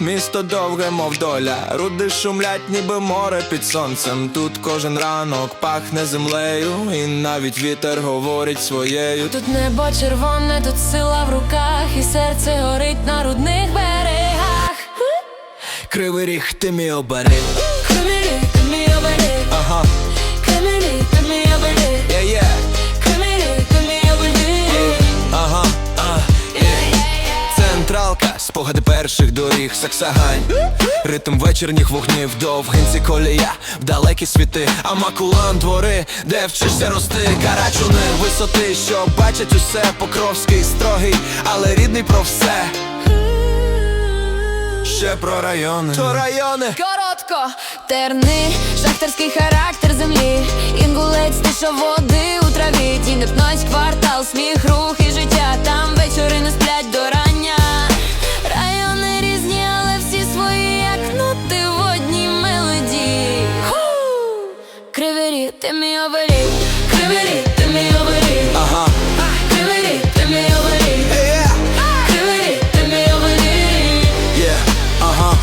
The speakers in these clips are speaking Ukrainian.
літо довге, мов доля. Руди шумлять, ніби море під сонцем. Тут кожен ранок пахне землею, і навіть вітер говорить своєю. Тут небо червоне, тут сила в руках, і серце горить на рудних берегах. Кривий ріг, ти мій оберег. Кривий ти спогади перших доріг, саксагань Ритм вечірніх вогнів, довгинці колія, в далекі світи, а макулан двори, де вчишся рости, карачуни, висоти, що бачать усе, покровський строгий, але рідний про все. Ще про райони. То райони. Коротко, терни, шахтарський характер землі, інгулець, тиша води у траві, тінь де квартал, сміх, рух і життя. Ти мій оберіг, кривий ріг, ти мій оберіг, Ага. кривий ріг, ти мій оберіг, Е, кривий ріг, ти мій оберіг. є. Ага.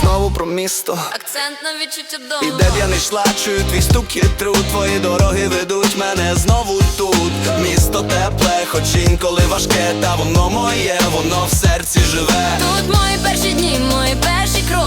Знову про місто. Акцент на відчуття І дому. де б я не йшла, чую твій стук і тру Твої дороги ведуть мене знову тут Місто тепле, хоч інколи важке, та воно моє, воно в серці живе. Тут мої перші дні, мої перші кроки.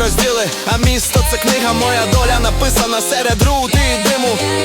Розділи, а місто це книга, моя доля написана серед руди диму.